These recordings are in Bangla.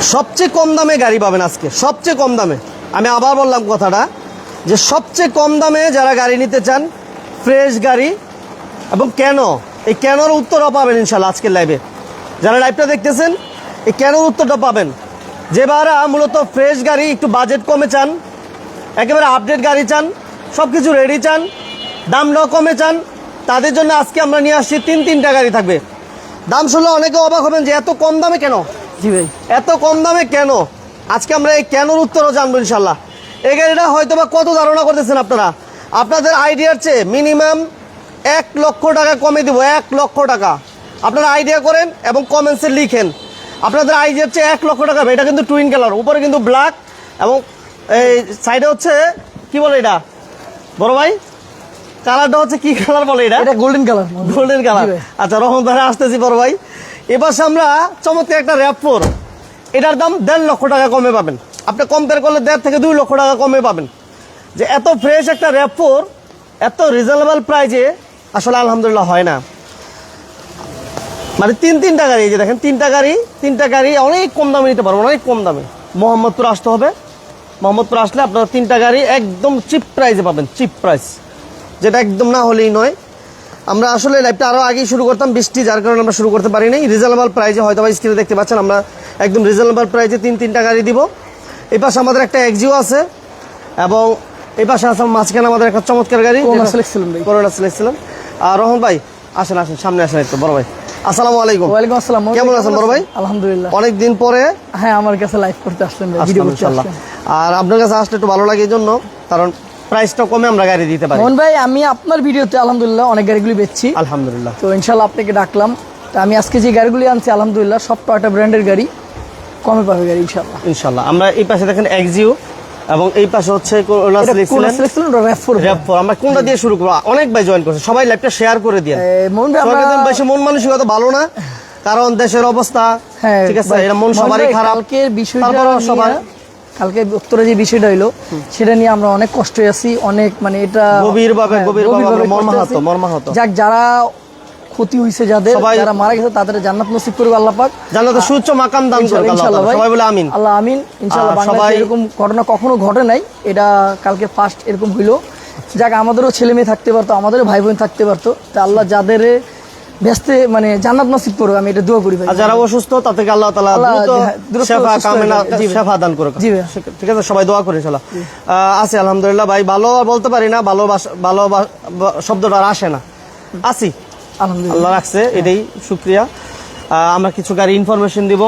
সবচেয়ে কম দামে গাড়ি পাবেন আজকে, সবচেয়ে কম দামে। আমি আবার বললাম কথাটা, যে সবচেয়ে কম দামে যারা গাড়ি নিতে চান, ফ্রেশ গাড়ি, এবং কেন? এই কেনর উত্তরও পাবেন ইনশাল্লাহ আজকের লাইভে যারা লাইভটা দেখতেছেন, এই কেনর উত্তরটা পাবেন। যে ভাড়া মূলত ফ্রেশ গাড়ি একটু বাজেট কমে চান, একেবারে আপডেট গাড়ি চান সব কিছু রেডি চান দাম দামটাও কমে চান, তাদের জন্য আজকে আমরা নিয়ে আসছি তিন তিনটা গাড়ি থাকবে। দাম শুনলে অনেকে অবাক হবেন যে এত কম দামে কেন? জি ভাই। এত কম দামে কেন? আজকে আমরা এই কেনর উত্তরও জানব ইনশাল্লাহ। এই গাড়িটা হয়তো বা কত ধারণা করতেছেন আপনারা? আপনাদের আইডিয়ার চেয়ে মিনিমাম এক লক্ষ টাকা কমে দিব এক লক্ষ টাকা। আপনারা আইডিয়া করেন এবং কমেন্টসে লিখেন। আপনাদের আইডিয়ার চেয়ে এক লক্ষ টাকা এটা কিন্তু টুইন কালার উপরে কিন্তু ব্ল্যাক এবং এই সাইডে হচ্ছে কি বলে এটা? বড় ভাই কালারটা হচ্ছে কি কালার বলে এটা? এটা গোল্ডেন কালার গোল্ডেন কালার আচ্ছা রহমান ভাই আসতেছি বড় ভাই। এবার আমরা চমৎকার একটা র্যাপ ফোর এটার দাম দেড় লক্ষ টাকা কমে পাবেন। আপনি কম্পেয়ার করলে দেড় থেকে দুই লক্ষ টাকা কমে পাবেন। যে এত ফ্রেশ একটা র্যাপ ফোর এত রিজনেবল প্রাইজে আসলে আলহামদুলিল্লাহ হয় না। মানে তিন তিনটা গাড়ি যে দেখেন, তিনটা গাড়ি তিনটা গাড়ি অনেক কম দামে নিতে পারবেন, অনেক কম দামে। মোহাম্মদপুর আসতে হবে। মোহাম্মদপুর আসলে আপনারা তিনটা গাড়ি একদম চিপ প্রাইসে পাবেন চিপ প্রাইস যেটা একদম না হলেই নয় আমরা আসলে লাইভটা আরও আগেই শুরু করতাম বৃষ্টি যার কারণে আমরা শুরু করতে পারি নাই রিজনেবল প্রাইজে হয়তো বা স্ক্রিনে দেখতে পাচ্ছেন আমরা একদম রিজনেবল প্রাইজে তিন তিনটা গাড়ি দিব। এই পাশে আমাদের একটা এক্সিও আছে এবং এই পাশে আছে মাঝখানে আমাদের একটা চমৎকার গাড়ি করোনা select ছিলাম ভাই। করোনা select ছিলাম আর রহমান ভাই আসেন আসেন সামনে আসেন একটু বড় ভাই। আসসালামু আলাইকুম। ওয়ালাইকুম আসসালাম কেমন আছেন বড় ভাই? আলহামদুলিল্লাহ। অনেক দিন পরে হ্যাঁ আমার কাছে লাইভ করতে আসলেন ভিডিও করতে আর আপনার কাছে আসলে একটু ভালো লাগে এই জন্য কারণ প্রাইসটা কমে আমরা গাড়ি দিতে পারি। মোহন ভাই আমি আপনার ভিডিওতে আলহামদুলিল্লাহ অনেক গাড়িগুলি বেচছি। আলহামদুলিল্লাহ। তো ইনশাল্লাহ আপনাকে ডাকলাম। তো আমি আজকে যে গাড়িগুলি আনছি আলহামদুলিল্লাহ সব টয়টা ব্র্যান্ডের গাড়ি কমে পাবে গাড়ি ইনশাল্লাহ ইনশাল্লাহ আমরা এই পাশে দেখেন এক্সিও এবং এই পাশে হচ্ছে। আমরা কোনটা দিয়ে শুরু করব? অনেক ভাই জয়েন করছে। সবাই লাইভটা শেয়ার করে দিয়ে বেশি মন মানসিকতা ভালো না। কারণ দেশের অবস্থা হ্যাঁ ঠিক আছে? এটা মন সবারই খারাপ। নিয়ে- সবাই কালকে উত্তরে যে বিষয়টা হইল সেটা নিয়ে আমরা অনেক কষ্টে আছি অনেক মানে এটা গভীরভাবে- হ্যাঁ, গভীরভাবে মর্মাহত, মর্মাহত। যাক যারা ক্ষতি হয়েছে যাদের যারা মারা গেছে তাদের জান্নাত নসিব করবে আল্লাহ পাক। জান্নাতে সুউচ্চ মাকাম দান করুক আল্লাহ ইনশাআল্লাহ। সবাই বলে আমিন। আল্লাহ আমিন। ইনশাআল্লাহ বাংলাদেশে সবাই- এরকম ঘটনা কখনো ঘটে নাই। এটা কালকে ফার্স্ট এরকম হইল। যাক আমাদেরও ছেলে মেয়ে থাকতে পারতো আমাদেরও ভাই বোন থাকতে পারতো। তা আল্লাহ যাদের ব্যস্তে মানে জান্নাত নসিব করবে আমি এটা দোয়া করি ভাই। যারা অসুস্থ তাদেরকে আল্লাহ তাআলা দ্রুত হ্যাঁ, দ্রুত শেফা কামেনা। শেফা দান করুক। জি ভাই। ঠিক আছে সবাই দোয়া করে ইনশাআল্লাহ। আছি আলহামদুলিল্লাহ ভাই ভালো আর বলতে পারি না ভালো ভালো শব্দটা আর আসে না। আছি আলহামদুলিল্লাহ। আল্লাহ রাখছে এটাই শুক্রিয়া। আমরা কিছু গাড়ি ইনফরমেশন দিব।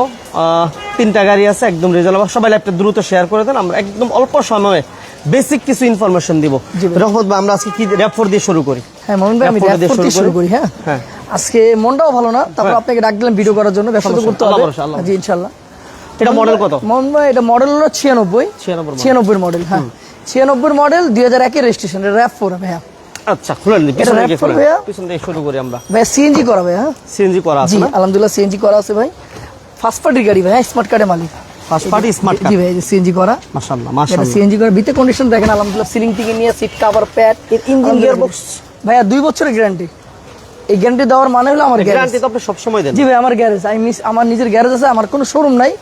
তিনটা গাড়ি আছে একদম রিজনেবল সবাই ল্যাপটা দ্রুত শেয়ার করে দেন আমরা একদম অল্প সময়ে বেসিক কিছু ইনফরমেশন দিব। রহমত ভাই। আমরা আজকে কি র্যাপ ফোর দিয়ে শুরু করি? হ্যাঁ মোহন ভাই আমি র্যাপ ফোর দিয়ে শুরু করি হ্যাঁ? হ্যাঁ। আজকে মনটাও ভালো না তারপর হ্যাঁ। আপনাকে ডাক দিলাম ভিডিও করার জন্য ব্যবসা করতে হবে। জি ইনশাল্লাহ এটা মডেল কত? ভাই এটা মডেল হলো ছিয়ানব্বই। 96 model। ছিয়ানব্বই মডেল হ্যাঁ। ছিয়ানব্বই মডেল দুই হাজার একের রেজিস্ট্রেশন র্যাপ ফোর ভাইয়া। আচ্ছা খুলে নিন পিছন থেকে খুলে ভাইয়া? পিছন থেকে শুরু করি আমরা। ভাইয়া সিএনজি করা ভাইয়া। হ্যাঁ সিএনজি করা আছে না? আলহামদুলিল্লাহ সিএনজি করা আছে ভাই। ফার্স্ট পার্টির গাড়ি ভাই স্মার্ট কার্ডের মালিক। ফার্স্ট পার্টি স্মার্ট কার্ড জি ভাই সিএনজি করা। মাশাআল্লাহ মাশাআল্লাহ। সিএনজি করা। ভিতরে কন্ডিশন দেখেন আলহামদুলিল্লাহ সিলিং থেকে নিয়ে সিট কভার প্যাড এর ইঞ্জিন গিয়ার বক্স ভাইয়া দুই বছরের গ্যারান্টি এই গ্যারান্টি দেওয়ার মানে হলো আমার গ্যারান্টি তো আপনি সব সময় দেন। জি ভাই আমার গ্যারেজ আমি মিস আমার নিজের গ্যারেজ আছে আমার কোনো শোরুম নাই।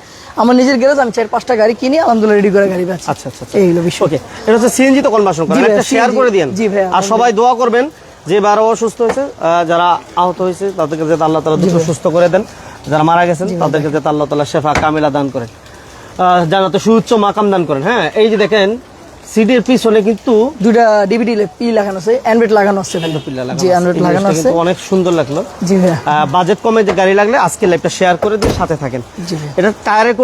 আমার নিজের গ্যারেজ আমি চার পাঁচটা গাড়ি কিনি আলহামদুলিল্লাহ রেডি করে গাড়ি পাচ্ছি আচ্ছা আচ্ছা আচ্ছা। এই হলো বিষয়। ওকে এটা হচ্ছে সিএনজি তো কনভার্সন করেন একটা শেয়ার করে দিন জি ভাইয়া, আর সবাই দোয়া করবেন যে বারো অসুস্থ হয়েছে যারা আহত হয়েছে তাদেরকে যাতে আল্লাহ তালা দ্রুত সুস্থ করে দেন। যারা মারা গেছেন তাদেরকে যাতে আল্লাহ তালা শেফা কামিলা দান করেন। জানাতে সুউচ্চ মাকাম দান করেন। হ্যাঁ এই যে দেখেন সিডির পিছনে কিন্তু দুইটা ডিভিডি পি লাগানো আছে অ্যান্ড্রয়েড লাগানো আছে জি অ্যান্ড্রয়েড লাগানো আছে। অনেক সুন্দর লাগল। জি ভাইয়া। বাজেট কমে যে গাড়ি লাগলে আজকে লাইভটা শেয়ার করে দিয়ে সাথে থাকেন। জি এটা টায়ারের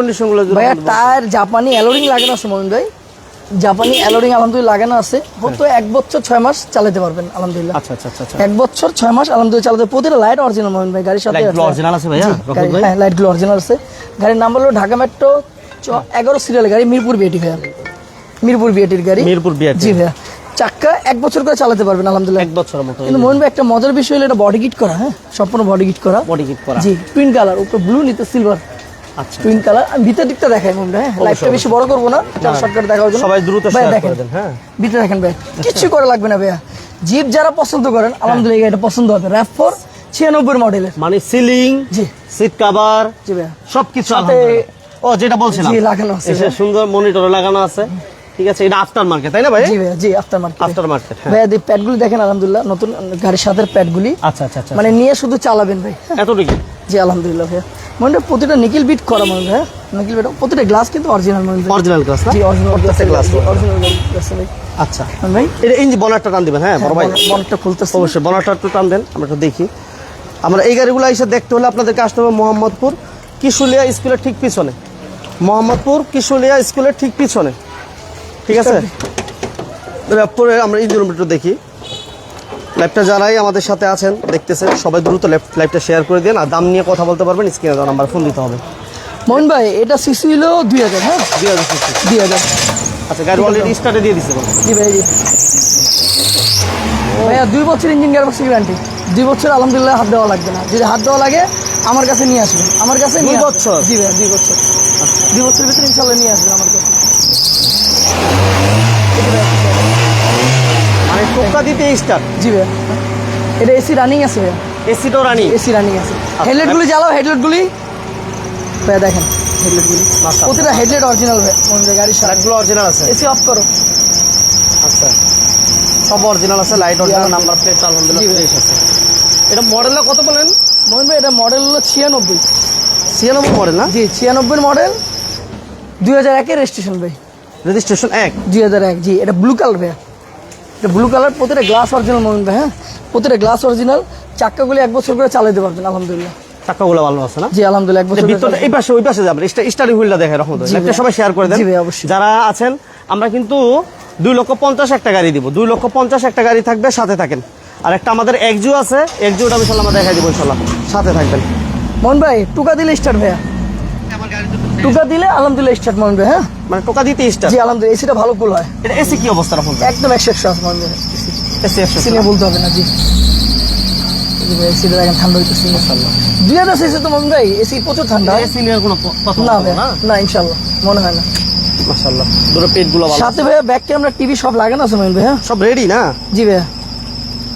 ভাইয়া টায়ার জাপানি অ্যালোরিং লাগানো আছে মোমিন ভাই। জাপানি অ্যালোরিং আলহামদুলিল্লাহ লাগানো আছে। হয়তো এক বছর ছয় মাস চালাতে পারবেন আলহামদুলিল্লাহ। আচ্ছা আচ্ছা আচ্ছা আচ্ছা। এক বছর ছয় মাস আলহামদুলিল্লাহ চালাতে প্রতিটা লাইট অরিজিনাল মোমিন ভাই গাড়ির সাথে original আছে ভাইয়া? ভাই? হ্যাঁ লাইটগুলো অরিজিনাল আছে। গাড়ির নাম্বার হলো ঢাকা মেট্রো এগারো সিরিয়াল গাড়ি মিরপুর বিএটি ভাইয়া। মিরপুর বিএটির গাড়ি। মিরপুর বিআরটি। জি ভাইয়া। চাক্কা এক বছর করে চালাতে পারবেন আলহামদুলিল্লাহ। এক বছরের মতো কিন্তু মোহন ভাই একটা মজার বিষয় হলো এটা বডি কিট করা হ্যাঁ? সম্পূর্ণ বডি কিট করা। বডি কিট করা। জি টুইন কালার উপরে ব্লু নিতে সিলভার আচ্ছা। টুইন কালার আমি ভিতর দিকটা দেখাই মোহন ভাই হ্যাঁ? লাইটটা বেশি বড় করব না শর্টকাট দেখার জন্য। সবাই দ্রুত শেয়ার দেখেন। করে দেন হ্যাঁ? ভিতরে দেখেন ভাই কিচ্ছু করা লাগবে না ভাইয়া। জিপ যারা পছন্দ করেন আলহামদুলিল্লাহ এই গাড়িটা পছন্দ হবে। র্যাপ ফোর ছিয়ানব্বই মডেলের মানে সিলিং জি। সিট কভার জি ভাইয়া। সবকিছু সাথে ও যেটা বলছিলাম। জি, লাগানো আছে। সুন্দর মনিটর লাগানো আছে। ঠিক আছে এটা আফটার মার্কেট তাই না ভাই? জি জি আফটার মার্কেট আফটার মার্কেট হ্যাঁ। ভাইয়া এই প্যাডগুলি দেখেন আলহামদুলিল্লাহ নতুন গাড়ির সাথে প্যাডগুলি। আচ্ছা আচ্ছা আচ্ছা মানে নিয়ে শুধু চালাবেন ভাই এতটুকু? জি আলহামদুলিল্লাহ মনে প্রতিটা নিকিল বিট করা মনে ভাইয়া। নিকিল বিট প্রতিটা গ্লাস কিন্তু অরিজিনাল মনে ভাই অরিজিনাল গ্লাস জি অরিজিনাল গ্লাস অরিজিনাল গ্লাস ভাই। আচ্ছা। ভাই। এটা ইঞ্জিন বনারটা টান দিবেন হ্যাঁ বড় ভাই? খুলতেছে। অবশ্যই বনারটা একটু টান দেন আমরা একটু দেখি। আমরা এই গাড়িগুলো এসে দেখতে হলে আপনাদেরকে আসতে হবে মোহাম্মদপুর কিশুলিয়া স্কুলের ঠিক পিছনে। মোহাম্মদপুর কিশুলিয়া স্কুলের ঠিক পিছনে। ঠিক আছে? ল্যাপটপে আমরা ইঞ্জিন রুম একটু দেখি। ল্যাপটা যারাই আমাদের সাথে আছেন দেখতেছেন সবাই দ্রুত লাইভটা শেয়ার করে দিন। আর দাম নিয়ে কথা বলতে পারবেন স্ক্রিনে দেওয়া নাম্বার ফোন দিতে হবে। মোহন ভাই এটা সিসি হলো দুই হাজার হ্যাঁ? দুই হাজার। দুই হাজার। আচ্ছা গাড়ি অলরেডি স্টার্টে দিয়ে দিচ্ছে। জি ভাই জি। ভাইয়া দুই বছর ইঞ্জিন গিয়ার গ্যারান্টি দুই বছর আলহামদুলিল্লাহ হাত দেওয়া লাগবে না। যদি হাত দেওয়া লাগে আমার কাছে নিয়ে আসবেন। আমার কাছে নিয়ে দুই বছর? জি ভাইয়া দুই বছর। দুই বছরের ভিতরে ইনশাল্লাহ নিয়ে আসবেন আমার কাছে। মানে টোকা দিতে স্টার্ট জি ভাইয়া। এটা এসি রানিং আছে ভাইয়া। এসিটাও রানি এসি রানিং আছে। হেডলাইটগুলি জ্বালাও হেডলাইটগুলি ভাইয়া দেখেন। হেডলাইটগুলি প্রতিটা হেডলাইট অরিজিনাল মনে গাড়ির লাইটগুলো অরিজিনাল আছে? এসি অফ করো। আচ্ছা। সব অরিজিনাল আছে লাইট অরিজিনাল নাম্বার প্লেট আলহামদুলিল্লাহ ফ্রেশ আছে। এটা মডেলটা কত বলেন? মোহন ভাই এটা মডেল হলো ছিয়ানব্বই। ছিয়ানব্বই মডেল না? জি ছিয়ানব্বই মডেল দুই হাজার একের রেজিস্ট্রেশন ভাই। রেজিস্ট্রেশন এক। দুই হাজার এক জি এটা ব্লু কালার ভাইয়া। এটা ব্লু কালার প্রতিটা গ্লাস অরিজিনাল মোহন ভাই হ্যাঁ? প্রতিটা গ্লাস অরিজিনাল চাক্কাগুলি এক বছর করে চালাতে পারবেন আলহামদুলিল্লাহ। চাকাগুলো ভালো আছে না? জি আলহামদুলিল্লাহ এক বছর করে ভিতরটা এই পাশে ওই পাশে যাবেন। স্টারি হুইলটা দেখে জি ভাই। সবাই শেয়ার করে দেন। জি ভাই, অবশ্যই। যারা আছেন আমরা কিন্তু দুই লক্ষ পঞ্চাশ একটা গাড়ি দিব। দুই লক্ষ পঞ্চাশ একটা গাড়ি থাকবে সাথে থাকেন। আর একটা আমাদের একজু আছে। একজুটা ইনশাল্লাহ আমরা দেখাই দিব ইনশাল্লাহ সাথে থাকবেন। মোহন ভাই টুকা দিলে স্টার্ট ভাইয়া। টুকা দিলে আলহামদুলিল্লাহ স্টার্ট ভাই হ্যাঁ? মানে টোকা দিতে স্টার জি আলহামদুলিল্লাহ এসিটা ভালো কুল হয়। এটা এসি কি অবস্থা রকম একদম একশো এসি একশো এসি নিয়ে বলতে হবে না জি। জি এসিটা দেখেন ঠান্ডা হইতেছে। দুই হাজার এসি তো মোহন ভাই এসি প্রচুর ঠান্ডা। এসি নিয়ে কোনো না না? না ইনশাল্লাহ মনে হয় না। মাশাআল্লাহ। দুটো পেটগুলো ভালো। সাথে ভাইয়া ব্যাক ক্যামেরা টিভি সব লাগানো আছে মোহন ভাই হ্যাঁ? সব রেডি না? জি ভাইয়া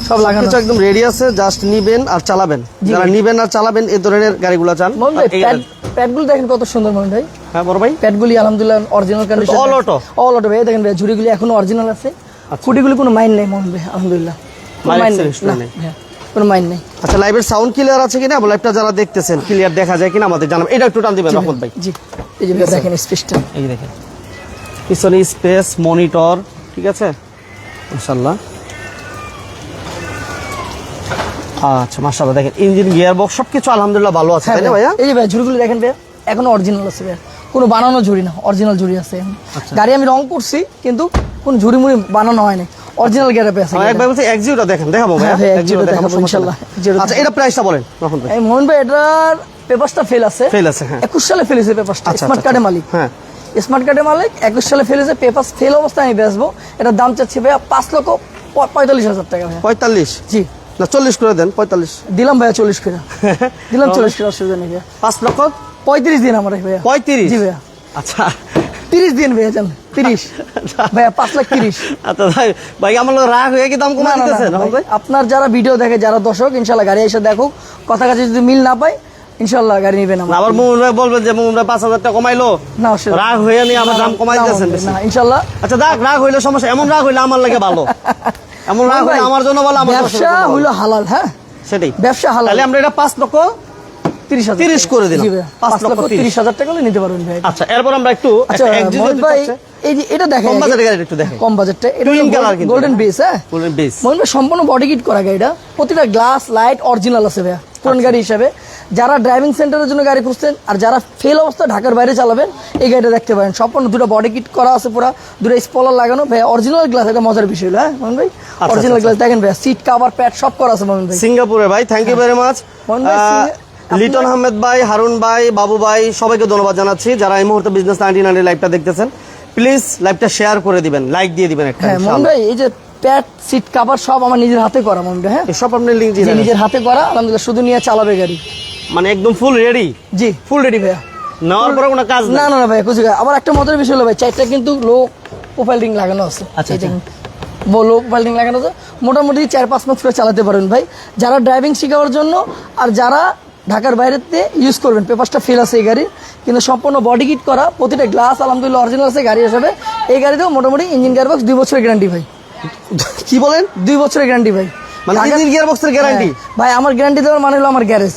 সব লাগানো। কিছু একদম রেডি আছে জাস্ট নিবেন আর চালাবেন। যারা নিবেন আর চালাবেন এই ধরনের গাড়িগুলো চান। প্যাডগুলো দেখেন কত সুন্দর মোহন ভাই। হ্যাঁ বড় ভাই। প্যাডগুলি আলহামদুলিল্লাহ original condition all auto? All auto ভাই দেখেন ভাই ঝুড়িগুলি এখনও অরিজিনাল আছে। আচ্ছা। খুঁটিগুলি কোনো মাইন নেই মোহন ভাই আলহামদুলিল্লাহ। মাইন নেই। ভাইয়া, কোনো মাইন নেই। আচ্ছা লাইভের সাউন্ড ক্লিয়ার আছে কিনা? লাইভটা যারা দেখতেছেন ক্লিয়ার দেখা যায় কিনা? আমাদের জানাবেন এটা একটু টান দিবেন রহমত ভাই জি। এই যে দেখেন স্পেসটা এই দেখেন। পিছনে স্পেস মনিটর ঠিক আছে? মাশাল্লাহ আচ্ছা মাশাল্লাহ দেখেন ইঞ্জিন গিয়ার বক্স সবকিছু আলহামদুলিল্লাহ ভালো আছে হ্যাঁ তাই না ভাইয়া? এই যে ভাই ঝুড়িগুলি দেখেন ভাইয়া এখনও অরিজিনাল আছে ভাইয়া। কোনো বানানো ঝুড়ি না অরিজিনাল ঝুড়ি আছে। এখন আচ্ছা। গাড়ি আমি রং করছি কিন্তু কোন ঝুড়ি মুড়ি বানানো হয়নি অরিজিনাল গ্যারাপে আছে একবার বলছি এক্সিউটা দেখেন দেখাবো হ্যাঁ ভাই, এক্সিউটা দেখাবো। Executive আচ্ছা এটা প্রাইসটা বলেন রহমত ভাই। এই মোহন ভাই এটার পেপারসটা ফেল আছে। ফেল আছে হ্যাঁ। একুশ সালে ফেলেছে পেপারসটা আচ্ছা, স্মার্ট কার্ডের মালিক। হ্যাঁ। স্মার্ট কার্ডের মালিক একুশ সালে ফেলেছে পেপার ফেল অবস্থায় আমি বেচবো। এটার দাম চাচ্ছি ভাইয়া পাঁচ লক্ষ পঁয়তাল্লিশ হাজার টাকা ভাইয়া। পঁয়তাল্লিশ? জি। না চল্লিশ করে দেন পঁয়তাল্লিশ। দিলাম ভাইয়া চল্লিশ করে। দিলাম চল্লিশ করে অসুবিধা নেই ভাইয়া। পাঁচ লক্ষ? পঁয়ত্রিশ দিন আমার ভাইয়া। পঁয়ত্রিশ? জি ভাইয়া। আচ্ছা। তিরিশ দিন ভাইয়া যান তিরিশ। ভাইয়া পাঁচ লাখ তিরিশ। আচ্ছা ভাই ভাই আমার রাগ হয়ে কি দাম কমা ভাই, আপনার যারা ভিডিও দেখে যারা দর্শক ইনশাল্লাহ গাড়ি এসে দেখুক। কথা কাছে যদি মিল না পায় ইনশাল্লাহ গাড়ি নেবেন আবার মোহন ভাই বলবেন যে মোহন ভাই পাঁচ হাজার টাকা কমাইলো। না রাগ হয়ে নিয়ে আমার দাম কমাই না, দিতেছেন না, বেশি। না ইনশাল্লাহ। আচ্ছা দেখ রাগ হইলে সমস্যা এমন রাগ হইলে আমার লাগে ভালো। এমন আমার জন্য ভালো আমার ব্যবসা। হইল হালাল হ্যাঁ? সেটাই। ব্যবসা হালাল। তাহলে আমরা এটা পাঁচ লক্ষ তিরিশ হাজার 30 করে দিলাম। জি ভাইয়া, পাঁচ পাঁচ লক্ষ লক্ষ তিরিশ। হাজার টাকা হলে নিতে পারবেন ভাই। আচ্ছা এরপর আমরা একটু আচ্ছা ভাই এই যে এটা দেখেন কম বাজেটের গাড়ি একটু দেখেন। কম বাজেটটা এটা কালার কিন্তু গোল্ডেন বেস হ্যাঁ? গোল্ডেন বেস মনে সম্পূর্ণ বডি কিট করা গাড়িটা প্রতিটা গ্লাস লাইট অরিজিনাল আছে ভাইয়া। পুরান আচ্ছা। গাড়ি হিসাবে যারা ড্রাইভিং সেন্টারের জন্য গাড়ি খুঁজছেন আর যারা ফেল অবস্থা ঢাকার বাইরে চালাবেন এই গাড়িটা দেখতে পারেন। সম্পূর্ণ দুটো বডি কিট করা আছে পুরো দুটো স্পলার লাগানো। ভাই অরিজিনাল গ্লাস এটা মজার বিষয় হলো, হ্যাঁ মোহন ভাই? অরিজিনাল আচ্ছা। গ্লাস দেখেন ভাই সিট কভার প্যাড সব করা আছে মোহন ভাই। সিঙ্গাপুরে ভাই thank you very much Liton Ahmed ভাই হারুন ভাই বাবু ভাই সবাইকে ধন্যবাদ জানাচ্ছি। যারা এই মুহূর্তে বিজনেস নাইনটি নাইনটি লাইভটা দেখতেছেন প্লিজ লাইভটা শেয়ার করে দিবেন লাইক দিয়ে দিবেন একটা হ্যাঁ মোহন ভাই এই যে প্যাড সিট কভার সব আমার নিজের হাতে করা ভাই হ্যাঁ? সব আপনি লিঙ্ক দিয়ে নিজের হাতে করা আলহামদুলিল্লাহ শুধু নিয়ে চালাবে গাড়ি। মানে একদম ফুল রেডি জি। ফুল রেডি ভাইয়া? নেওয়ার পরে কোনো কাজ না না না ভাই কুচি আবার একটা মজার বিষয় হলো ভাই চারটা কিন্তু লো প্রোফাইল রিং লাগানো আছে। আচ্ছা। লো প্রোফাইল রিং লাগানো আছে। মোটামুটি চার পাঁচ মাস করে চালাতে পারবেন ভাই। যারা ড্রাইভিং শেখানোর জন্য আর যারা ঢাকার বাইরেতে ইউজ করবেন পেপারসটা ফেল আছে এই গাড়ির কিন্তু সম্পূর্ণ বডি কিট করা প্রতিটা গ্লাস আলহামদুলিল্লাহ অরিজিনাল আছে গাড়ি হিসাবে। এই গাড়িতেও মোটামুটি ইঞ্জিন গিয়ার বক্স দুই বছরের গ্যারান্টি ভাই। কি বলেন? দুই বছরের গ্যারান্টি ভাই। মানে ইঞ্জিন গিয়ার বক্সের গ্যারান্টি হ্যাঁ, ভাই আমার গ্যারান্টি দেওয়ার মানে হলো আমার গ্যারেজ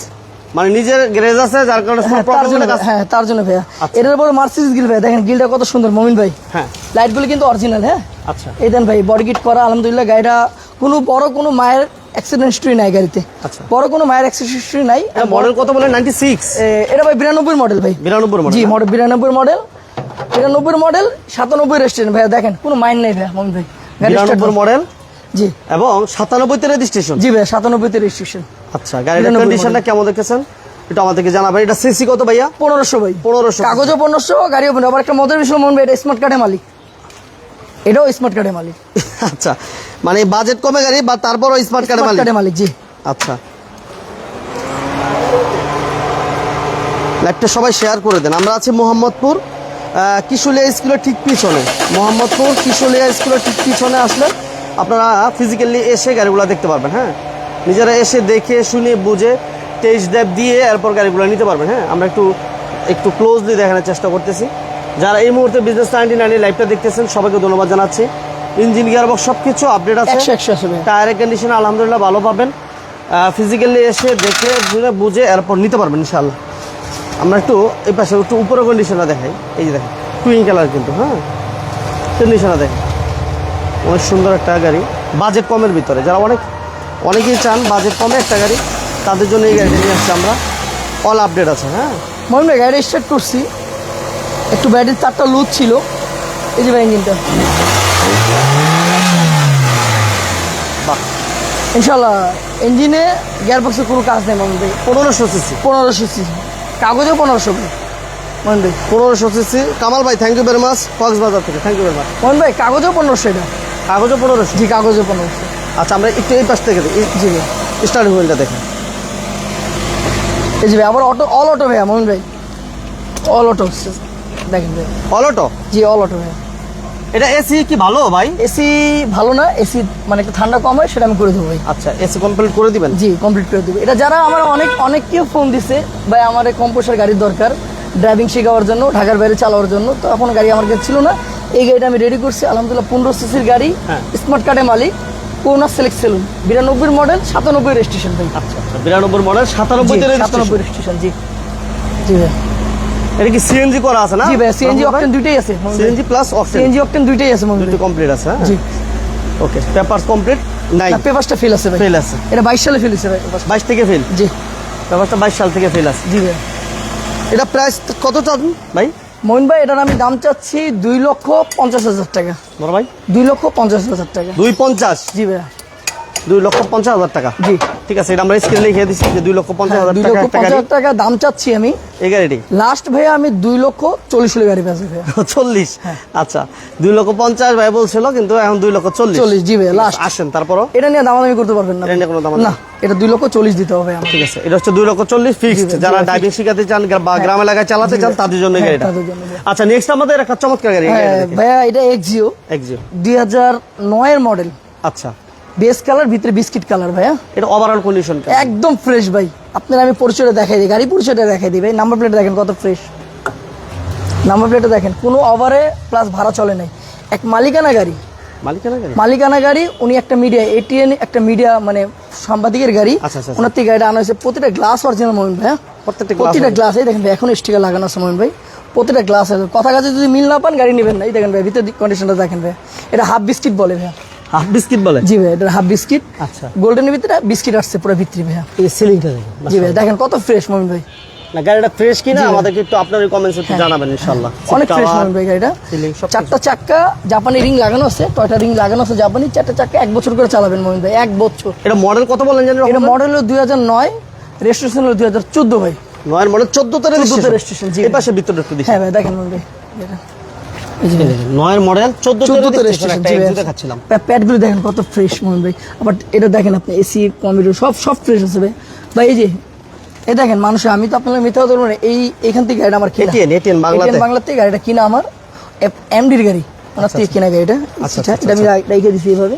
মানে নিজের গ্যারেজ আছে যার কারণে হ্যাঁ তার জন্য হ্যাঁ তার জন্য ভাইয়া। আচ্ছা। এটার পরে মার্সিডিজ গিল ভাই দেখেন গিলটা কত সুন্দর মমিন ভাই। হ্যাঁ। লাইটগুলো কিন্তু অরিজিনাল হ্যাঁ? আচ্ছা। এই দেন ভাই বডি কিট করা আলহামদুলিল্লাহ গাড়িটা কোনো বড় কোনো মায়ের অ্যাক্সিডেন্ট হিস্ট্রি নাই গাড়িতে। আচ্ছা। বড় কোনো মায়ের অ্যাক্সিডেন্ট হিস্ট্রি নাই। মডেল কত বলেন নাইনটি সিক্স এটা ভাই বিরানব্বই মডেল ভাই। বিরানব্বই মডেল জি মডেল বিরানব্বই মডেল বিরানব্বই মডেল সাতানব্বই রেস্টুরেন্ট ভাইয়া দেখেন কোনো মাইন্ড নেই ভাইয়া মমিন ভাই। বিরানব্বই। মডেল জি। এবং সাতানব্বইতে রেজিস্ট্রেশন জি ভাইয়া সাতানব্বইতে রেজিস্ট্রেশন আচ্ছা গাড়ির কন্ডিশনটা কেমন দেখেছেন একটু আমাদেরকে জানাবেন। এটা সিসি কত ভাইয়া? পনেরোশো ভাই। পনেরোশো। কাগজও পনেরোশো গাড়িও পনেরো। আবার একটা মজার বিষয় মন এটা স্মার্ট কার্ডের মালিক। এটাও স্মার্ট কার্ডের মালিক। আচ্ছা মানে বাজেট কমে গাড়ি বা তারপরও স্মার্ট মালিক। কার্ডের মালিক জি। আচ্ছা। লাইভটা সবাই শেয়ার করে দেন। আমরা আছি মোহাম্মদপুর। কিশোলিয়া স্কুলের ঠিক পিছনে মোহাম্মদপুর কিশোলিয়া স্কুলের ঠিক পিছনে আসলে আপনারা ফিজিক্যালি এসে গাড়িগুলো দেখতে পারবেন হ্যাঁ? নিজেরা এসে দেখে শুনে বুঝে টেস্ট ড্রাইভ দিয়ে এরপর গাড়িগুলো নিতে পারবেন হ্যাঁ? আমরা একটু একটু ক্লোজলি দেখানোর চেষ্টা করতেছি। যারা এই মুহূর্তে বিজনেস নাইনটি নাইনের লাইভটা দেখতেছেন সবাইকে ধন্যবাদ জানাচ্ছি। ইঞ্জিন গিয়ারবক্স সব কিছু আপডেট আছে টায়ারের কন্ডিশন আলহামদুলিল্লাহ ভালো পাবেন। ফিজিক্যালি এসে দেখে বুঝে এরপর নিতে পারবেন ইনশাল্লাহ আমরা একটু এই পাশে একটু উপরে কন্ডিশনটা দেখাই। এই যে দেখেন টুইং কালার কিন্তু হ্যাঁ? কন্ডিশনটা দেখেন। অনেক সুন্দর একটা গাড়ি। বাজেট কমের ভিতরে। যারা অনেক অনেকেই চান বাজেট কমে একটা গাড়ি তাদের জন্য এই গাড়িটা নিয়ে আসছি আমরা। অল আপডেট আছে হ্যাঁ? মহিম ভাই গাড়ি স্টার্ট করছি। একটু ব্যাটারির তারটা লুজ ছিল। এই যে ভাই ইঞ্জিনটা বাহ। ইনশাল্লাহ ইঞ্জিনে গিয়ার বক্সে কোনো কাজ নেই মহিম ভাই। পনেরোশো সিসি পনেরোশো সি কাগজেও পনেরোশো ভাই মোহন ভাই পনেরোশো সিসি কামাল ভাই thank you very much Cox's Bazar থেকে thank you very much Mohan ভাই কাগজেও পনেরোশো এটা। কাগজও পনেরোশো? জি কাগজে পনেরোশো। আচ্ছা আমরা একটু এই পাশ থেকে জি ভাই। স্টার্টিং হুইলটা দেখেন। এই যে ভাই আবার অটো অল অটো ভাইয়া মোহন ভাই। অল অটো দেখেন ভাই। অল অটো জি অল অটো ভাইয়া। এটা এসি কি ভালো ভাই? এসি ভালো না এসি মানে একটু ঠান্ডা কম হয় সেটা আমি করে দেবো ভাই। আচ্ছা এসি কমপ্লিট করে দিবেন? জি কমপ্লিট করে দেবো। এটা যারা আমার অনেক অনেক কেউ ফোন দিছে ভাই আমার কম্পোসার গাড়ির দরকার ড্রাইভিং শেখাবার জন্য ঢাকার বাইরে চালানোর জন্য তো এখন গাড়ি আমার কাছে ছিল না। এই গাড়িটা আমি রেডি করছি আলহামদুলিল্লাহ পনেরো সিসির গাড়ি হ্যাঁ। স্মার্ট কার্ডের মালিক কোনার সিলেক্ট সেলুন বিরানব্বই মডেল সাতানব্বই রেজিস্ট্রেশন ভাই। আচ্ছা আচ্ছা বিরানব্বই মডেল সাতানব্বই সাতানব্বই রেজিস্ট্রেশন জি। জি ভাই। এটা কি সিএনজি করা আছে না? জি ভাই সিএনজি অপশন দুইটাই আছে CNG plus option CNG option দুইটাই আছে মনে দুটো কমপ্লিট আছে হ্যাঁ? জি। ওকে পেপারস কমপ্লিট নাই পেপারসটা ফেল আছে ভাই। ফেল আছে। এটা বাইশ সালে ফেল আছে ভাই বাইশ থেকে ফেল জি। পেপারসটা বাইশ সাল থেকে ফেল আছে। জি ভাই। এটা প্রাইস কত চান? ভাই? মোহন ভাই এটার আমি দাম চাচ্ছি দুই লক্ষ পঞ্চাশ হাজার টাকা। বড় ভাই? দুই লক্ষ পঞ্চাশ হাজার টাকা। দুই পঞ্চাশ? জি ভাইয়া দুই লক্ষ পঞ্চাশ হাজার টাকা। জি। ঠিক আছে এটা আমরা স্ক্রিনে লিখে দিচ্ছি যে দুই লক্ষ পঞ্চাশ হাজার দুই টাকা লক্ষ পঞ্চাশ হাজার টাকা দাম চাচ্ছি আমি। এই গাড়িটি? লাস্ট ভাইয়া আমি দুই লক্ষ চল্লিশ হলে গাড়ি পেয়েছি ভাইয়া। চল্লিশ? আচ্ছা দুই লক্ষ পঞ্চাশ ভাই বলছিল কিন্তু এখন দুই লক্ষ চল্লিশ। চল্লিশ জি ভাইয়া লাস্ট আসেন তারপরও? এটা নিয়ে দামাদামি করতে পারবেন না এটা নিয়ে কোনো দাম না এটা দুই লক্ষ চল্লিশ দিতে হবে ঠিক আছে এটা হচ্ছে দুই লক্ষ চল্লিশ ফিক্সড যারা ড্রাইভিং শিখাতে চান বা গ্রাম এলাকায় চালাতে চান তাদের জন্য হ্যাঁ, গাড়িটা। আচ্ছা নেক্সট আমাদের একটা চমৎকার গাড়ি হ্যাঁ ভাইয়া এটা এক্সিও এক্সিও দুই হাজার নয়ের মডেল আচ্ছা। বেস কালার ভিতরে বিস্কিট কালার ভাইয়া। এটা ওভারঅল কন্ডিশন একদম ফ্রেশ ভাই। আপনার আমি পরিচয়টা দেখাই দিই। গাড়ি পরিচয়টা দেখাই দিই ভাই। নাম্বার প্লেট দেখেন কত ফ্রেশ নাম্বার প্লেটটা দেখেন। কোনো ওভারে প্লাস ভাড়া চলে নাই। এক মালিকানা গাড়ি। মালিকানা গাড়ি? মালিকানা গাড়ি উনি একটা মিডিয়া এটিএন একটা মিডিয়া মানে সাংবাদিকের গাড়ি। আচ্ছা, আচ্ছা, ওনার থেকে গাড়িটা আনা হয়েছে। প্রতিটা গ্লাস অরিজিনাল মোমিন ভাই হ্যাঁ? প্রত্যেকটা প্রতিটা গ্লাস এই দেখেন ভাই এখন স্টিকার লাগানো আছে মোমিন ভাই। প্রতিটা গ্লাস আছে কথা কাছে যদি মিল না পান গাড়ি নেবেন না। এই দেখেন ভাই ভিতরে কন্ডিশনটা দেখেন ভাই। এটা হাফ বিস্কিট বলে ভাই হাফ বিস্কিট বলে? জি ভাই এটা হাফ বিস্কিট আচ্ছা। গোল্ডেনের ভিতরে বিস্কিট আসছে পুরো ভিতরে ভাইয়া। এই সিলিংটা দেখুন জি ভাই দেখেন কত ফ্রেশ মোমিন ভাই। না গাড়িটা ফ্রেশ কিনা আমাদেরকে একটু আপনার কমেন্টস একটু জানাবেন ইনশাআল্লাহ। হ্যাঁ। অনেক ফ্রেশ মোমিন ভাই গাড়িটা। চারটা চাক্কা জাপানি রিং লাগানো আছে টয়টা রিং লাগানো আছে জাপানি চারটা চাক্কা এক বছর করে চালাবেন মোমিন ভাই এক বছর। এটা মডেল কত বলেন জানেন এটা মডেল হলো দুই হাজার নয় রেজিস্ট্রেশন হলো দুই হাজার চোদ্দ ভাই। নয়ের মডেল চোদ্দতে 14 registration, জি। এই পাশে ভিতরে একটু হ্যাঁ ভাই দেখেন মোমিন ভাই এটা। ভাই, নয়ের মডেল চোদ্দতে এক্সিও দেখাচ্ছিলাম। প্যাডগুলো দেখেন কত ফ্রেশ ভাই আবার এটা দেখেন আপনি এসি কম্পিউটার সব সব ফ্রেশ আছে ভাই। ভাই এই যে এই দেখেন মানুষ আমি তো আপনার মিথ্যা কথা বলব না এই এখান থেকে গাড়িটা আমার কিনা। ATN বাংলাতে? ATN বাংলাতে গাড়িটা কিনা আমার এমডির গাড়ি। ওনার থেকে কিনা গাড়িটা। আচ্ছা, এটা এটা আমি রেখে দিছি এইভাবে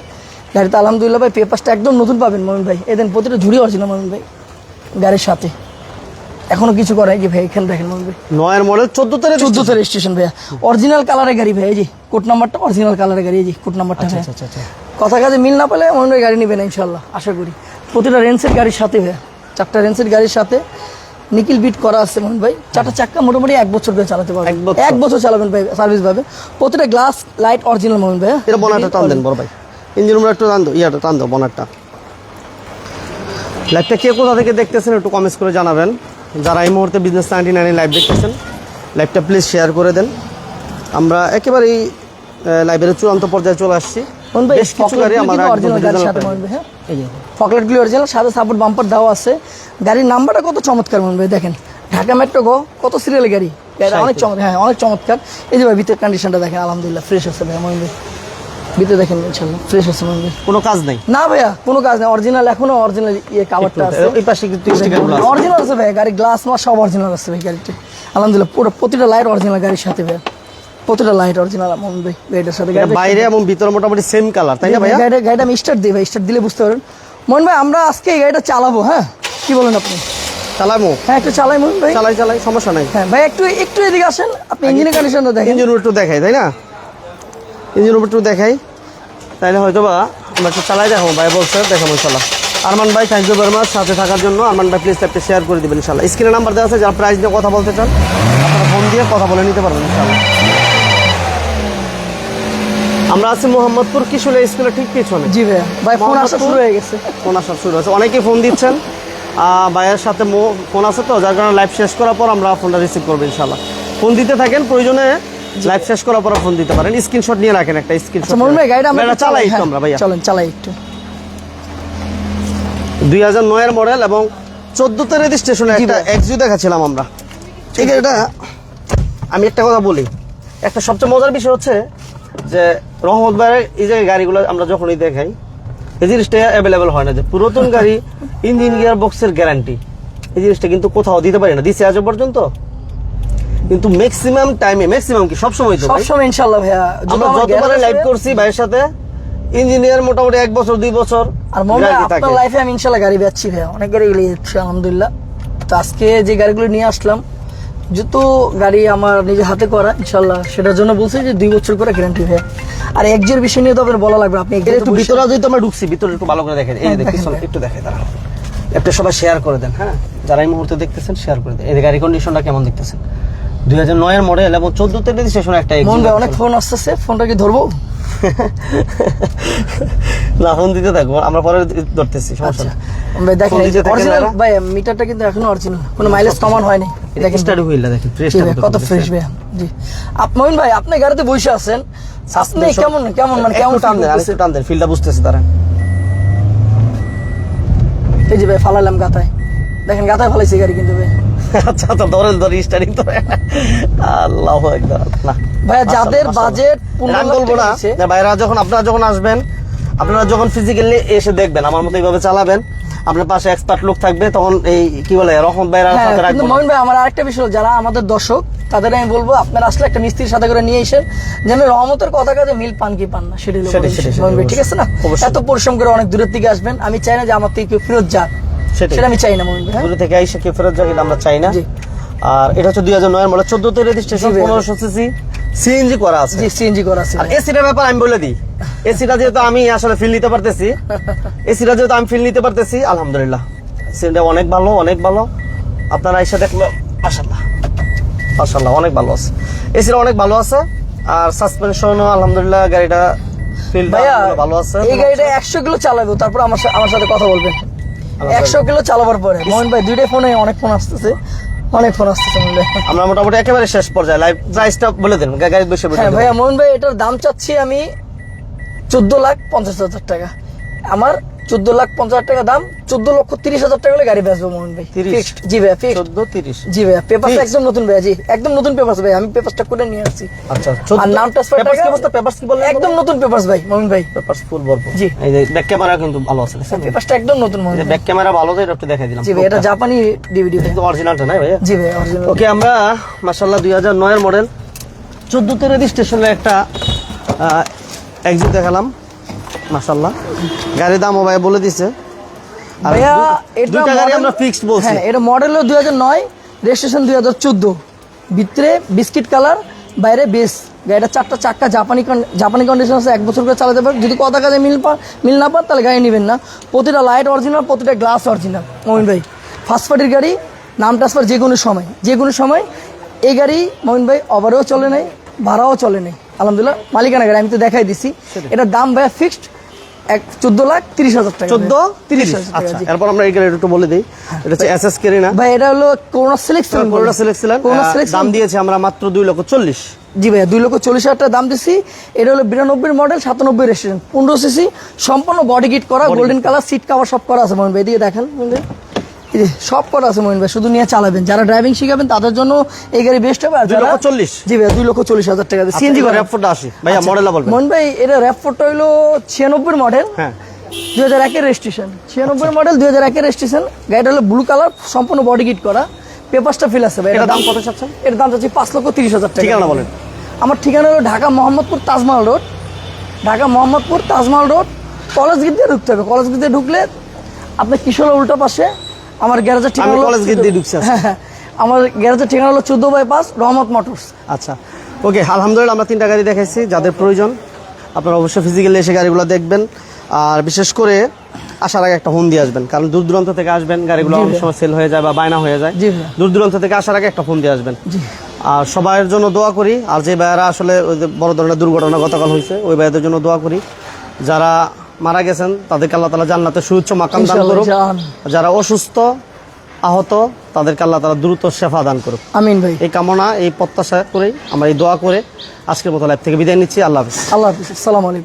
গাড়িতে আলহামদুলিল্লাহ ভাই পেপারসটা একদম নতুন পাবেন মমিন ভাই। এদিন প্রতিটা ঝুড়ি অরিজিনাল মমিন ভাই গাড়ির সাথে। এখনও কিছু করে যে ভাই? এখানে দেখেন নয়ের মডেল চোদ্দোতে চোদ্দতে রেজিস্ট্রেশন ভাইয়া। অরিজিনাল কালারের গাড়ি ভাই এই যে কোড নাম্বারটা অরিজিনাল কালারের গাড়ি এই যে কোড নাম্বারটা ভাইয়া। আচ্ছা আচ্ছা কথা কাজে মিল না পেলে মনে হয় গাড়ি নেবেন ইনশাল্লাহ আশা করি। প্রতিটা রেন্সের গাড়ির সাথে ভাইয়া চারটা রেঞ্জের গাড়ির সাথে নিকিল বিট করা আছে মোহন ভাই। চারটা চাক্কা মোটামুটি এক বছর ধরে চালাতে পারবেন। এক বছর? চালাবেন ভাই সার্ভিস ভাবে প্রতিটা গ্লাস লাইট অরিজিনাল মোহন ভাই এটা বনারটা টান দেন বড় ভাই। ইঞ্জিন রুমটা একটু টান দো ইয়াটা টান দো বনারটা লাইভটা কে কোথা থেকে দেখতেছেন একটু কমেন্টস করে জানাবেন। যারা এই মুহূর্তে বিজনেস নাইনটি নাইনে লাইভ দেখতেছেন লাইভটা প্লিজ শেয়ার করে দেন। আমরা একেবারেই লাইভের চূড়ান্ত পর্যায়ে চলে আসছি। ফকলেটগুলি অরিজিনাল সাথে সাপোর্ট বাম্পার দেওয়া আছে। গাড়ির নাম্বারটা কত চমৎকার মনে ভাই দেখেন। ঢাকা মেট্রো গো কত সিরিয়ালের গাড়ি। অনেক চমৎকার হ্যাঁ অনেক চমৎকার। এই যে ভাই ভিতরের কন্ডিশনটা দেখেন আলহামদুলিল্লাহ ফ্রেশ আছে ভাই। ভিতরে দেখেন ইনশাল্লাহ ফ্রেশ আছে ভাই কোনো কাজ নেই? না ভাইয়া কোনো কাজ নেই অরিজিনাল এখনও অরিজিনাল ইয়ে কাভারটা আছে। এই পাশে কিন্তু অরিজিনাল আছে। ভাই গাড়ি গ্লাস মাস সব অরিজিনাল আছে ভাই আলহামদুলিল্লাহ পুরো প্রতিটা লাইট অরিজিনাল গাড়ির সাথে ভাই প্রতিটা লাইট অরিজিনাল ভাই গাড়িটার সাথে বাইরে এবং ভিতরে মোটামুটি সেম কালার তাই না ভাইয়া গাড়িটা গাড়িটা আমি স্টার্ট দিই ভাই স্টার্ট দিলে বুঝতে পারবেন। মোহন ভাই আমরা আজকে এই গাড়িটা চালাবো হ্যাঁ? কি বলেন আপনি? চালামো হ্যাঁ একটু চালাই মোহন ভাই। চালাই চালাই সমস্যা নাই। হ্যাঁ ভাই একটু একটু এদিকে আসেন আপনি ইঞ্জিনের কন্ডিশনটা দেখেন। ইঞ্জিন একটু দেখাই তাই না? ইঞ্জিন রুম একটু দেখাই। তাইলে হয়তো বা আমরা একটু চালাই দেখাবো ভাই বলছে দেখাবো ইনশাল্লাহ আরমান ভাই থ্যাংক ইউ ভেরি মাচ সাথে থাকার জন্য আরমান ভাই প্লিজ একটা শেয়ার করে দিবেন ইনশাল্লাহ স্ক্রিনে নাম্বার দেওয়া আছে যারা প্রাইস নিয়ে কথা বলতে চান আপনারা ফোন দিয়ে কথা বলে নিতে পারবেন ইনশাল্লাহ আমরা আছি মোহাম্মদপুর কিশোর স্কুলের ঠিক পিছনে। জি ভাইয়া। ভাই ফোন আসা শুরু হয়ে গেছে। ফোন আসা শুরু হয়েছে। অনেকেই ফোন দিচ্ছেন। ভাইয়ের সাথে ফোন আছে তো যার কারণে লাইভ শেষ করার পর আমরা ফোনটা রিসিভ করব ইনশাল্লাহ ফোন দিতে থাকেন প্রয়োজনে লাইভ শেষ করার পর ফোন দিতে পারেন। স্ক্রিনশট নিয়ে রাখেন একটা স্ক্রিনশট আচ্ছা মোহন ভাই গাড়িটা আমরা চালাই একটু হ্যাঁ, আমরা ভাইয়া। চলেন চালাই একটু। দুই হাজার নয়ের মডেল এবং চোদ্দতে রেজিস্ট্রেশনে জি একটা ভাই। এক্সিউ দেখাচ্ছিলাম আমরা। ঠিক আছে এটা আমি একটা কথা বলি। একটা সবচেয়ে মজার বিষয় হচ্ছে যে রহমত ভাইয়ের এই যে গাড়িগুলো আমরা যখনই দেখাই এই জিনিসটা অ্যাভেলেবেল হয় না যে পুরাতন গাড়ি ইঞ্জিন গিয়ার বক্সের গ্যারান্টি এই জিনিসটা কিন্তু কোথাও দিতে পারি না। দিছে আজ পর্যন্ত? কিন্তু ম্যাক্সিমাম টাইমে ম্যাক্সিমাম কি? সবসময় তো ভাই? সবসময় ইনশাল্লাহ ভাইয়া। আমরা যতবারে লাইভ করছি ভাইয়ের সাথে ইঞ্জিনিয়ার মোটামুটি এক বছর দুই বছর আর মনে হয় আপনার লাইফে আমি ইনশাল্লাহ গাড়ি বেচছি ভাইয়া অনেক গাড়ি যাচ্ছে আলহামদুলিল্লাহ। তো আজকে যে গাড়িগুলো নিয়ে আসলাম যেহেতু গাড়ি আমার নিজে হাতে করা ইনশাল্লাহ সেটার জন্য বলছি যে দুই বছর করে গ্যারান্টি ভাইয়া। আর একজের বিষয় নিয়ে তো আপনার বলা লাগবে আপনি একটু ভিতরে যদি আমরা ঢুকছি ভিতরে একটু ভালো করে দেখেন। এই হ্যাঁ, দেখেন একটু দেখে দাঁড়ান। একটা সবাই শেয়ার করে দেন হ্যাঁ? যারা এই মুহূর্তে দেখতেছেন শেয়ার করে দেন। এই গাড়ি কন্ডিশনটা কেমন দেখতেছেন? দুই হাজার নয়ের মডেল এবং চোদ্দতে রেজিস্ট্রেশন একটা মন ভাই অনেক ফোন আসতেছে ফোনটা কি ধরবো? না ফোন দিতে থাকব আমরা পরে ধরতেছি সমস্যা আচ্ছা। ভাই দেখেন অরিজিনাল মিটারটা কিন্তু এখনও অরিজিনাল কোনো মাইলেজ কমান হয়নি। দেখেন। স্টার্ট হুইলটা দেখেন কত ফ্রেশ ভাই জি। আপ মইন ভাই আপনি গাড়িতে বসে আছেন? আপনি কেমন কেমন মানে কেমন টান দেন আরেকটু টান দেন ফিলটা বুঝতেছে তারা? এই যে ভাই ফালালাম গাতায়। দেখেন গাতায় ফালাইছি গাড়ি কিন্তু ভাই। আচ্ছা আচ্ছা ধরেন ধরে স্টার্টিং তো আল্লাহ না ভাইয়া যাদের বাজেট আমি বলব না। ভাইরা যখন আপনারা যখন আসবেন আপনারা যখন ফিজিক্যালি এসে দেখবেন আমার মতো এইভাবে চালাবেন আপনার পাশে এক্সপার্ট লোক থাকবে তখন এই কি বলে রহমত ভাইরা হ্যাঁ কিন্তু। ভাই আমার আরেকটা বিষয় যারা আমাদের দর্শক তাদের আমি বলব আপনারা আসলে একটা মিস্ত্রির সাথে করে নিয়ে এসেন যেন রহমতের কথা কাজে মিল পান কি পান না ভাই, ঠিক আছে না? এত পরিশ্রম করে অনেক দূরের থেকে আসবেন আমি চাই না যে আমার থেকে কেউ ফেরত যাক। সেটা আমি চাই না হ্যাঁ? দূরে থেকে আইসে ফেরত আমরা চাই না। আর এটা হচ্ছে দুই হাজার নয়ের মডেল চোদ্দতে রেজিস্ট্রেশন পনেরোশো সিসি সিএনজি করা আছে। জি সিএনজি করা আছে। আর এসিটার ব্যাপার আমি বলে দিই। এসিটা যেহেতু আমি আসলে ফিল নিতে পারতেছি এসিটা যেহেতু আমি ফিল নিতে পারতেছি আলহামদুলিল্লাহ। সিনটা অনেক ভালো অনেক ভালো। আপনারা এসে দেখল মাশাল্লাহ মাশাল্লাহ অনেক ভালো আছে। এসিটা অনেক ভালো আছে আর সাসপেনশনও আলহামদুলিল্লাহ গাড়িটা ভাইয়া ভালো আছে। এই গাড়িটা একশো কিলো চালাবো তারপর আমার আমার সাথে কথা বলবেন। একশো কিলো চালাবার পরে। মোহন ভাই দুইটাই ফোনে অনেক ফোন আসতেছে। অনেক ফোন আসতেছে মোহন আমরা মোটামুটি একেবারে শেষ পর্যায়ে। লাইভ প্রাইসটা বলে দেন গাড়ি বসে বসে হ্যাঁ ভাইয়া মোহন ভাই এটার দাম চাচ্ছি আমি চোদ্দ লাখ পঞ্চাশ হাজার টাকা। আমার চোদ্দ লাখ পঞ্চাশ হাজার টাকা দাম চোদ্দ লক্ষ তিরিশ হাজার টাকা হলে গাড়ি বেচবো মোহন ভাই। 30? জি ভাই ফিক্সড চোদ্দ তিরিশ। জি ভাই Fixed? একদম নতুন ভাইয়া জি একদম নতুন পেপার ভাই আমি পেপারটা করে নিয়ে আসছি। আচ্ছা আর নাম ট্রান্সফার পেপারস কি পেপারস কি বললেন একদম নতুন পেপার ভাই মোহন ভাই। পেপার ফুল ভরপুর। জি। এই যে ব্যাক ক্যামেরা কিন্তু ভালো আছে পেপারটা একদম নতুন মোহন ভাই। ব্যাক ক্যামেরা ভালো তো এটা দেখাই দিলাম। জি ভাই এটা জাপানি ডিভিডি কিন্তু অরিজিনালটা নাই ভাইয়া? জি ভাই অরিজিনাল ওকে আমরা দুই হাজার নয়ের মডেল চোদ্দোতে রেজিস্ট্রেশনের একটা এক্সিট দেখালাম। মাশাল্লাহ গাড়ির দামও ভাই বলে দিছে। ভাইয়া এটা গাড়ি আমরা ফিক্সড বলছি। হ্যাঁ এটা মডেল হলো দুই হাজার নয় রেজিস্ট্রেশন দুই হাজার চোদ্দ। ভিতরে বিস্কিট কালার বাইরে বেস গাড়িটা চারটা চাক্কা জাপানি জাপানি কন্ডিশন আছে এক বছর করে চালাতে পারে যদি কথা কাজে মিল পা মিল না পান তাহলে গাড়ি নেবেন না। প্রতিটা লাইট অরিজিনাল প্রতিটা গ্লাস অরিজিনাল মমিন ভাই ফার্স্ট পার্টির গাড়ি নাম ট্রান্সফার যে কোনো সময়। যে কোনো সময় এই গাড়ি মমিন ভাই ওভারেও চলে নাই ভাড়াও চলে নাই। আলহামদুলিল্লাহ মালিকানা গাড়ি আমি তো দেখাই দিছি। এটার দাম ভাইয়া ফিক্সড এক চোদ্দ লাখ তিরিশ হাজার টাকা। চোদ্দ তিরিশ আচ্ছা এরপর আমরা এই গাড়ি একটু বলে দিই। এটা হচ্ছে এস এস কেরি ভাই এটা হলো corona selection corona selection corona selection দাম দিয়েছে আমরা মাত্র দুই লক্ষ চল্লিশ। জি ভাইয়া দুই লক্ষ চল্লিশ হাজার টাকা দাম দিচ্ছি এটা হলো বিরানব্বই মডেল সাতানব্বই রেস্টুরেন্ট পনেরো সিসি সম্পূর্ণ বডি গিট করা গোল্ডেন কালার সিট কাভার সব করা আছে। মোহন ভাই এদিকে দেখেন। সব করা আছে মোহন ভাই শুধু নিয়ে চালাবেন। যারা ড্রাইভিং শিখাবেন তাদের জন্য এই গাড়ি বেস্ট হবে। আর দুই লক্ষ চল্লিশ। জি ভাইয়া দুই লক্ষ চল্লিশ হাজার টাকা সিএনজি করা। র্যাপফোর্ডটা আসি। ভাইয়া মডেলটা বলবেন। মোহন ভাই এটা র্যাপ ফোরটা হলো ছিয়ানব্বই মডেল হ্যাঁ। দুই হাজার একের রেজিস্ট্রেশন ছিয়ানব্বই মডেল দুই হাজার একের রেজিস্ট্রেশন গাড়িটা হলো ব্লু কালার সম্পূর্ণ বডি কিট করা। পেপারসটা ফিল আছে ভাই এটার দাম কত চাচ্ছেন? এর দাম চাচ্ছি পাঁচ লক্ষ তিরিশ হাজার টাকা। ঠিকানা বলেন। আমার ঠিকানা হলো Dhaka Mohammadpur Tajmahal road. Dhaka Mohammadpur Tajmahal road. College gate দিয়ে ঢুকতে হবে। কলেজ গিট দিয়ে ঢুকলে আপনার কিশোর উল্টা পাশে আমার গ্যারেজের ঠিকানা কলেজ গেট দিয়ে ঢুকছি আজকে। হ্যাঁ, হ্যাঁ। আমার গ্যারেজের ঠিকানা হলো চোদ্দ বাইপাস রহমত মোটরস। আচ্ছা। ওকে আলহামদুলিল্লাহ আমরা তিনটা গাড়ি দেখাইছি যাদের প্রয়োজন। আপনারা অবশ্যই ফিজিক্যালি এসে গাড়িগুলো দেখবেন। আর বিশেষ করে আসার আগে একটা ফোন দিয়ে আসবেন কারণ দূর দূরান্ত থেকে আসবেন গাড়িগুলো অনেক সময় সেল হয়ে যায় বা বায়না হয়ে যায়। দূর দূরান্ত থেকে আসার আগে একটা ফোন দিয়ে আসবেন। জি। আর সবাইয়ের জন্য দোয়া করি আর যে ভাইয়ারা আসলে ওই যে বড় ধরনের দুর্ঘটনা গতকাল হয়েছে ওই ভাইয়াদের জন্য দোয়া করি। যারা মারা গেছেন তাদেরকে আল্লাহ তালা জান্নাতে সুউচ্চ মাকাম দান করুক। যারা অসুস্থ আহত তাদেরকে আল্লাহ তালা দ্রুত সেফা দান করুক। আমিন ভাই। এই কামনা এই প্রত্যাশা করেই আমরা এই দোয়া করে আজকের মতো লাইভ থেকে বিদায় নিচ্ছি। আল্লাহ হাফিজ। আল্লাহ হাফিজ। আসসালামু আলাইকুম।